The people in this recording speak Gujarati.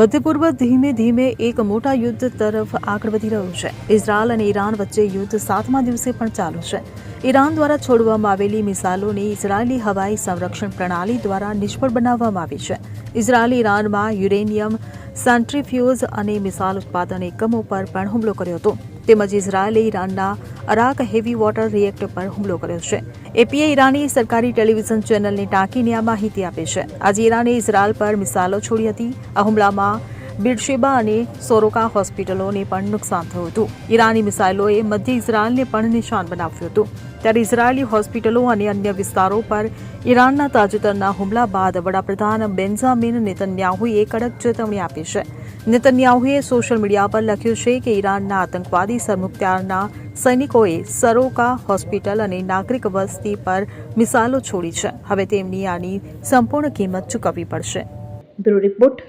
મધ્ય પૂર્વ ધીમે ધીમે એક મોટા યુદ્ધ તરફ આગળ વધી રહ્યું છે. ઇઝરાયલ અને ઈરાન વચ્ચે યુદ્ધ સાતમા દિવસે પણ ચાલુ છે. ઈરાન દ્વારા છોડવામાં આવેલી મિસાઇલોને ઇઝરાયેલી હવાઈ સંરક્ષણ પ્રણાલી દ્વારા નિષ્ફળ બનાવવામાં આવી છે. ઇઝરાયલ, ઈરાનમાં યુરેનિયમ, સેન્ટ્રીફ્યુઝ અને મિસાઇલ ઉત્પાદન એકમો પર પણ હુમલો કર્યો હતો. તેમજ ઇઝરાયેલે ઈરાનના અરાક હેવી વોટર રિએક્ટર પર હુમલો કર્યો છે. એપીએ ઈરાની સરકારી ટેલિવિઝન ચેનલને ટાંકીને આ માહિતી આપી છે. આજે ઈરાને ઇઝરાયલ પર મિસાઇલો છોડી હતી. આ હુમલામાં બિરશેબા અને સોરોકા હોસ્પિટલોને પણ નુકસાન થયું હતું. ઈરાની મિસાઇલોએ મધ્ય ઇઝરાયલને પણ નિશાન બનાવ્યું હતું. ત્યારે ઇઝરાયેલી હોસ્પિટલો અને અન્ય વિસ્તારો પર ઈરાનના તાજેતરના હુમલા બાદ વડાપ્રધાન બેન્ઝામિન નેતન્યાહુએ કડક ચેતવણી આપી છે. નેતન્યાહુએ સોશિયલ મીડિયા પર લખ્યું છે કે ઈરાનના આતંકવાદી સરમુખત્યારના સૈનિકોએ સરોકા હોસ્પિટલ અને નાગરિક વસ્તી પર મિસાઇલો છોડી છે. હવે તેમની આની સંપૂર્ણ કિંમત ચૂકવવી પડશે. Bureau report